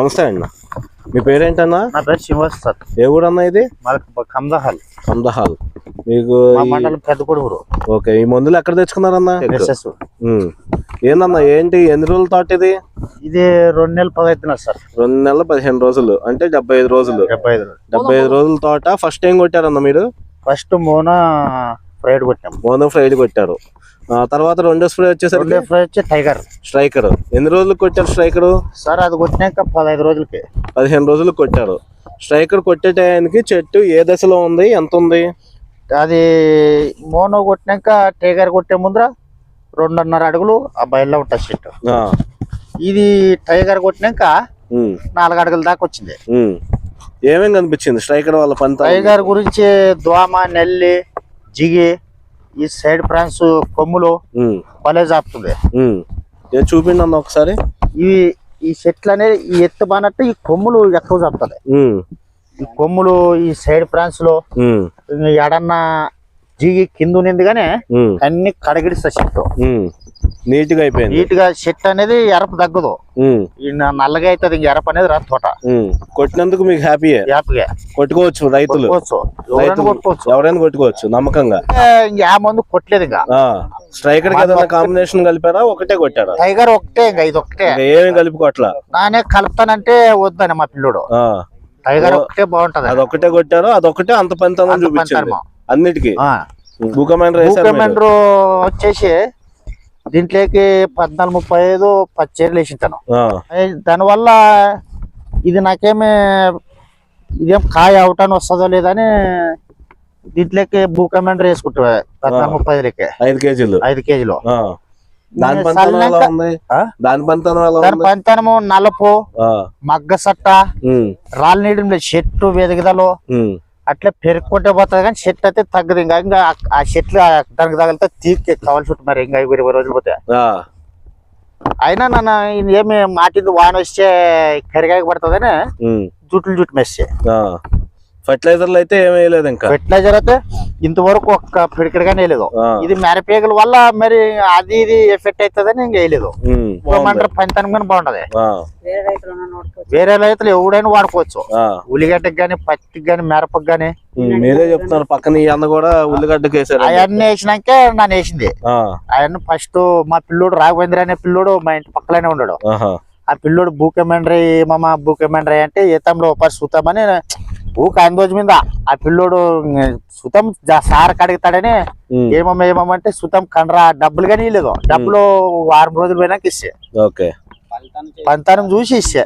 నమస్తే అన్న. మీ పేరేంటన్నా? నా పేరు శ్రీనివాస్ సార్. ఏ ఊరు అన్న ఇది మాది కమదహాల్ కందహాల్ మీకు మా ఈ- మండలం పెద్ద కొడుగురు ఓకే ఈ మందులు ఎక్కడ తెచ్చుకున్నారన్న. ఏందన్నా ఏంటి ఎన్ని రోజుల తోట ఇది? ఇది రెండు నెలలు పదవుతున్నారు సార్. రెండు నెలల పదిహేను రోజులు అంటే డెబ్బై ఐదు రోజులు. డెబ్బై ఐదు డెబ్బై ఐదు రోజుల తోట ఫస్ట్ టైం కొట్టారన్న మీరు? ఫస్ట్ మోన ఫ్రైడ్ కొట్టాం. మోనో ఫ్రైడ్ కొట్టారు. తర్వాత రెండో స్ప్రే వచ్చేసరికి రెండో ఫ్రై వచ్చి టైగర్ స్ట్రైకర్. ఎన్ని రోజులకు కొట్టారు స్ట్రైకర్? సార్ అది కొట్టినాక పదహైదు రోజులకి. పదిహేను రోజులకు కొట్టారు. స్ట్రైకర్ కొట్టే టయానికి చెట్టు ఏ దశలో ఉంది? ఎంత ఉంది? అది మోనో కొట్టినాక టైగర్ కొట్టే ముందర రెండున్నర అడుగులు ఆ బయల్లో ఉంటుంది చెట్టు. ఇది టైగర్ కొట్టినాక నాలుగు అడుగుల దాకా వచ్చింది. ఉమ్. ఏమేం కనిపించింది స్ట్రైకర్ వాళ్ళ పని టైగర్ గురించి దోమ నెల్లి జిగి ఈ సైడ్ ఫ్రాన్స్ కొమ్ములు భలే జాపుతుంది ఏ చూపిండి ఒకసారి. ఇవి ఈ చెట్లు అనేది ఈ ఎత్తు బానట్టు ఈ కొమ్ములు ఎక్కువ చెప్తుంది ఈ కొమ్ములు ఈ సైడ్ ఫ్రాన్స్లో ఎడన్నా జిగి కింద ఉన్నింది కానీ అన్ని కడగిడిస్తా చెట్టు. నీట్గా అయిపోయింది. నీట్గా చెట్టు అనేది ఎరప తగ్గదు. నల్లగా అవుతుంది ఇంక ఎరప అనేది రాదు తోట. కొట్టినందుకు మీకు హ్యాపీయే. యాప్గా కొట్టుకోవచ్చు రైతులు. కొట్టుకోవచ్చు. ఎవరైనా కొట్టుకోవచ్చు. నమ్మకంగా. ఇంక మందు కొట్టలేదు ఇంకా. స్ట్రైకర్ కాంబినేషన్ కలిపారా? ఒకటే కొట్టారా? టైగర్ ఒకటే ఇంకా ఇది ఒకటే ఇంకా ఏమేమి కలుపుకోవట్లా నానే కలుపుతానంటే వద్దని మా పిల్లోడు. టైగర్ ఒకటే బాగుంటది. అదొకటే కొట్టారు అదొకటే అంత చూపించింది. పనితనం. అన్నిటికీ. భూకమెండ్రు వచ్చేసి దీంట్లోకి పద్నాలుగు ముప్పై ఐదు పచ్చేరులు వేసింటాను. ఆ, దానివల్ల ఇది నాకేమి ఇదేం కాయ అవటాన్ని వస్తుందో లేదని దీంట్లోకి భూకమెండ్రు వేసుకుంటా పద్నాలుగు ముప్పై ఐదులకి ఐదు కేజీలు. ఐదు కేజీలు. దాని పంతనము నలుపు మగ్గ సట్ట రాళ్ళు నీళ్ళు చెట్టు వెదగదలు అట్లా పెరుక్కుంటే పోతుంది కానీ చెట్టు అయితే తగ్గదు. ఇంకా ఇంకా ఆ- చెట్లు దానికి తగిలితే తీర్చి కావాల్సి ఉంటుంది మరి ఇంకా ఇరవై రోజులు పోతే. అయినా నన్ను ఏమి మాటింది వాన వస్తే కరిగాక పడుతుందని జుట్లు జుట్టు మెస్సే. ఫర్టిలైజర్లు అయితే ఏమీ వేయలేదు ఇంకా. ఫెర్టిలైజర్ అయితే ఇంతవరకు ఒక్క పిడికడగానే వేయలేదు. ఇది మెరపేగల వల్ల మరి అది ఇది ఎఫెక్ట్ అవుతుందని ఇంకా వేయలేదు. పనితనం కానీ బాగుంటది. వేరే రైతులు ఎవడైనా వాడుకోవచ్చు. ఉల్లిగడ్డకి గాని పత్తికి గాని మిరపకి గాని. మీరే చెప్తున్నారు పక్కన ఈ అన్న కూడా ఉల్లిగడ్డకి వేసారు అవన్నీ వేసినాకే నన్ను వేసింది. ఆ, అవన్నీ ఫస్ట్ మా పిల్లోడు రాఘవేంద్ర అనే పిల్లోడు మా ఇంటి పక్కలోనే ఉన్నాడు ఆ పిల్లోడు బూకెమెండ్రై మామ బూకెమెండ్రై అంటే ఈతంలో ఒకసారి సుతమని ఊక అందోజు మీద ఆ పిల్లోడు సుతం జా- సార్ కడుగుతాడని ఉమ్, ఏమమ్మ ఏమమ్మంటే సుతం కండ్రా డబ్బులు కానీ ఇవ్వలేదు డబ్బులు వారం రోజులు పోయినాక ఇస్తే. ఓకే. పంతానం చూసి ఇస్తే.